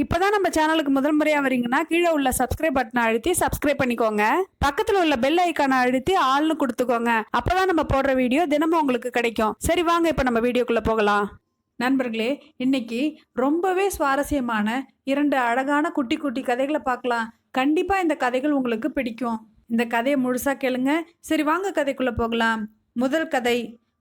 இப்போதான் நம்ம சேனலுக்கு முதல் முறையாக வரீங்கன்னா கீழே உள்ள சப்ஸ்கிரைப் பட்டனை அழுத்தி சப்ஸ்கிரைப் பண்ணிக்கோங்க. பக்கத்தில் உள்ள பெல் ஐக்கானை அழுத்தி ஆள்னு கொடுத்துக்கோங்க. அப்போதான் நம்ம போடுற வீடியோ தினமும் உங்களுக்கு கிடைக்கும். சரி வாங்க இப்போ நம்ம வீடியோக்குள்ளே போகலாம். நண்பர்களே இன்னைக்கு ரொம்பவே சுவாரஸ்யமான இரண்டு அழகான குட்டி குட்டி கதைகளை பார்க்கலாம். கண்டிப்பாக இந்த கதைகள் உங்களுக்கு பிடிக்கும். இந்த கதையை முழுசாக கேளுங்க. சரி வாங்க கதைக்குள்ளே போகலாம். முதல் கதை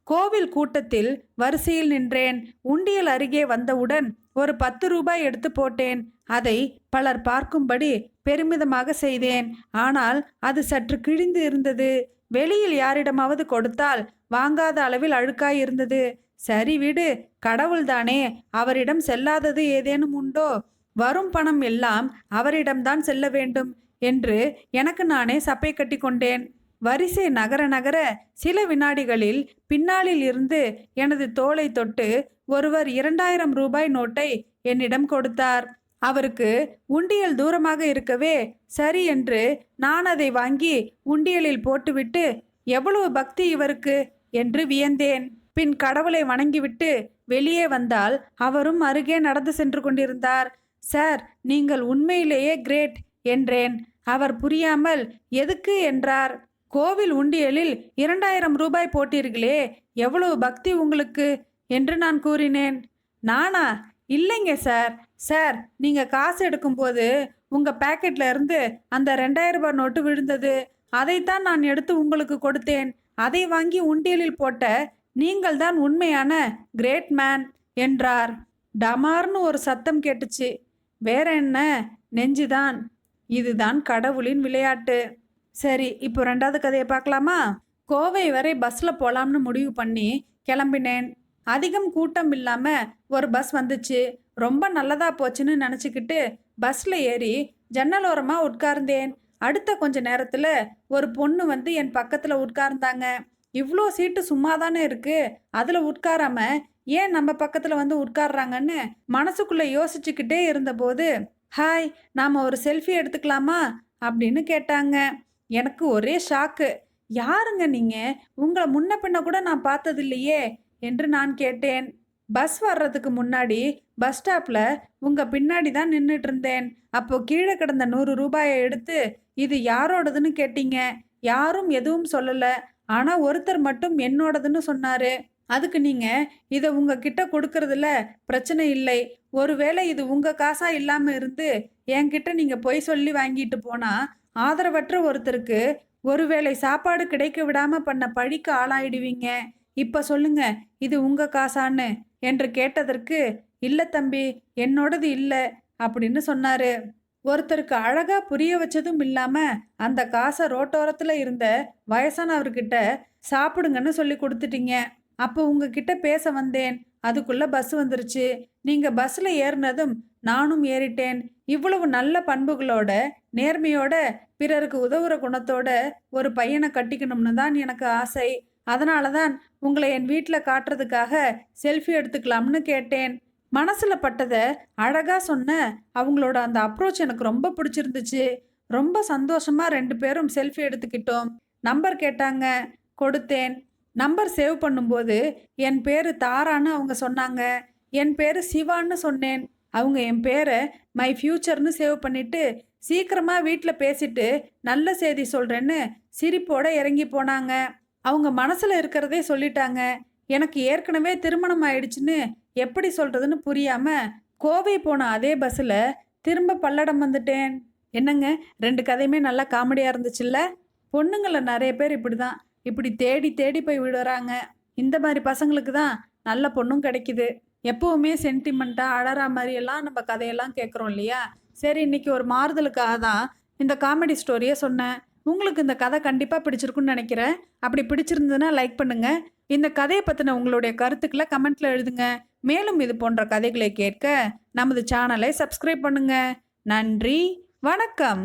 கோவில் கூட்டத்தில் வரிசையில் நின்றேன். உண்டியல் அருகே வந்தவுடன் ஒரு பத்து ரூபாய் எடுத்து போட்டேன். அதை பலர் பார்க்கும்படி பெருமிதமாக செய்தேன். ஆனால் அது சற்று கிழிந்து இருந்தது. வெளியில் யாரிடமாவது கொடுத்தால் வாங்காத அளவில் அழுக்காய் இருந்தது. சரி விடு கடவுள்தானே அவரிடம் செல்லாதது ஏதேனும் உண்டோ? வரும் பணம் எல்லாம் அவரிடம்தான் செல்ல வேண்டும் என்று எனக்கு நானே சப்பை கட்டி கொண்டேன் வரிசை நகர நகர சில வினாடிகளில் பின்னாளில் இருந்து எனது தோளை தொட்டு ஒருவர் இரண்டாயிரம் ரூபாய் நோட்டை என்னிடம் கொடுத்தார். அவருக்கு உண்டியல் தூரமாக இருக்கவே சரி என்று நான் அதை வாங்கி உண்டியலில் போட்டுவிட்டு எவ்வளவு பக்தி இவருக்கு? என்று வியந்தேன். பின் கடவுளை வணங்கிவிட்டு வெளியே வந்தால் அவரும் அருகே நடந்து சென்று கொண்டிருந்தார். சார் நீங்கள் உண்மையிலேயே கிரேட் என்றேன். அவர் புரியாமல் எதுக்கு? என்றார். கோவில் உண்டியலில் இரண்டாயிரம் ரூபாய் போட்டீர்களே எவ்வளவு பக்தி உங்களுக்கு? என்று நான் கூறினேன். நானா? இல்லைங்க சார். சார் நீங்கள் காசு எடுக்கும்போது உங்கள் பேக்கெட்ல இருந்து அந்த ரெண்டாயிரம் ரூபாய் நோட்டு விழுந்தது. அதைத்தான் நான் எடுத்து உங்களுக்கு கொடுத்தேன். அதை வாங்கி உண்டியலில் போட்ட நீங்கள் தான் உண்மையான கிரேட் மேன் என்றார். டமார்னு ஒரு சத்தம் கேட்டுச்சு. வேற என்ன? நெஞ்சுதான். இதுதான் கடவுளின் விளையாட்டு. சரி இப்போ ரெண்டாவது கதையை பார்க்கலாமா? கோவை வரை பஸ்ஸில் போகலாம்னு முடிவு பண்ணி கிளம்பினேன். அதிகம் கூட்டம் இல்லாமல் ஒரு பஸ் வந்துச்சு. ரொம்ப நல்லதாக போச்சுன்னு நினச்சிக்கிட்டு பஸ்ஸில் ஏறி ஜன்னலோரமாக உட்கார்ந்தேன். அடுத்த கொஞ்ச நேரத்தில் ஒரு பொண்ணு வந்து என் பக்கத்தில் உட்கார்ந்தாங்க. இவ்வளோ சீட்டு சும்மா தானே இருக்குது அதில் உட்காராம ஏன் நம்ம பக்கத்தில் வந்து உட்கார்றாங்கன்னு மனசுக்குள்ளே யோசிச்சுக்கிட்டே இருந்தபோது ஹாய் நாம் ஒரு செல்ஃபி எடுத்துக்கலாமா? அப்படின்னு கேட்டாங்க. எனக்கு ஒரே ஷாக்கு யாருங்க நீங்கள் உங்களை முன்ன பின்ன கூட நான் பார்த்தது இல்லையே? என்று நான் கேட்டேன். பஸ் வர்றதுக்கு முன்னாடி பஸ் ஸ்டாப்பில் உங்கள் பின்னாடி தான் நின்றுட்டு இருந்தேன். அப்போ கீழே கிடந்த நூறு ரூபாயை எடுத்து இது யாரோடதுன்னு கேட்டீங்க? யாரும் எதுவும் சொல்லலை. ஆனால் ஒருத்தர் மட்டும் என்னோடதுன்னு சொன்னார். அதுக்கு நீங்கள் இதை உங்ககிட்ட கொடுக்கறதுல பிரச்சனை இல்லை. ஒருவேளை இது உங்கள் காசா இல்லாமல் இருந்து என்கிட்ட நீங்கள் பொய் சொல்லி வாங்கிட்டு போனால் ஆதரவற்ற ஒருத்தருக்கு ஒருவேளை சாப்பாடு கிடைக்க விடாம பண்ண பழிக்கு ஆளாயிடுவீங்க. இப்ப சொல்லுங்க இது உங்க காசான்னு என்று கேட்டதற்கு இல்ல தம்பி என்னோடது இல்ல அப்படின்னு சொன்னாரு. ஒருத்தருக்கு அழகா புரிய வச்சதும் இல்லாம அந்த காசை ரோட்டோரத்துல இருந்த வயசானவர்கிட்ட சாப்பிடுங்கன்னு சொல்லி கொடுத்துட்டீங்க. அப்போ உங்ககிட்ட பேச வந்தேன். அதுக்குள்ள பஸ் வந்துருச்சு. நீங்க பஸ்ல ஏறினதும் நானும் ஏறிட்டேன். இவ்வளவு நல்ல பண்புகளோட நேர்மையோட பிறருக்கு உதவுற குணத்தோட ஒரு பையனை கட்டிக்கணும்னு தான் எனக்கு ஆசை. அதனால தான் உங்களை என் வீட்டில் காட்டுறதுக்காக செல்ஃபி எடுத்துக்கலாம்னு கேட்டேன். மனசில் பட்டதை அழகாக சொன்ன அவங்களோட அந்த அப்ரோச் எனக்கு ரொம்ப பிடிச்சிருந்துச்சு. ரொம்ப சந்தோஷமாக ரெண்டு பேரும் செல்ஃபி எடுத்துக்கிட்டோம். நம்பர் கேட்டாங்க கொடுத்தேன். நம்பர் சேவ் பண்ணும்போது என் பேர் தாரான்னு அவங்க சொன்னாங்க. என் பேர் சிவான்னு சொன்னேன். அவங்க என் பேரை மை ஃப்யூச்சர்னு சேவ் பண்ணிட்டு சீக்கிரமாக வீட்டில் பேசிட்டு நல்ல செய்தி சொல்கிறேன்னு சிரிப்போட இறங்கி போனாங்க. அவங்க மனசில் இருக்கிறதே சொல்லிட்டாங்க. எனக்கு ஏற்கனவே திருமணம் ஆயிடுச்சுன்னு எப்படி சொல்கிறதுன்னு புரியாமல் கோவை போன அதே பஸ்ஸில் திரும்ப பல்லடம் வந்துட்டேன். என்னங்க ரெண்டு கதையுமே நல்லா காமெடியாக இருந்துச்சுல்ல? பொண்ணுங்களை நிறைய பேர் இப்படி தான் இப்படி தேடி தேடி போய் விடுறாங்க. இந்த மாதிரி பசங்களுக்கு தான் நல்ல பொண்ணும் கிடைக்குது. எப்போவுமே சென்டிமெண்ட்டாக அழற மாதிரியெல்லாம் நம்ம கதையெல்லாம் கேட்குறோம் இல்லையா? சரி இன்னைக்கு ஒரு மாறுதலுக்காக தான் இந்த காமெடி ஸ்டோரியை சொன்னேன். உங்களுக்கு இந்த கதை கண்டிப்பாக பிடிச்சிருக்குன்னு நினைக்கிறேன். அப்படி பிடிச்சிருந்ததுன்னா லைக் பண்ணுங்கள் இந்த கதையை பற்றின உங்களுடைய கருத்துக்களை கமெண்ட்டில் எழுதுங்க. மேலும் இது போன்ற கதைகளை கேட்க நமது சேனலை சப்ஸ்கிரைப் பண்ணுங்க. நன்றி. வணக்கம்.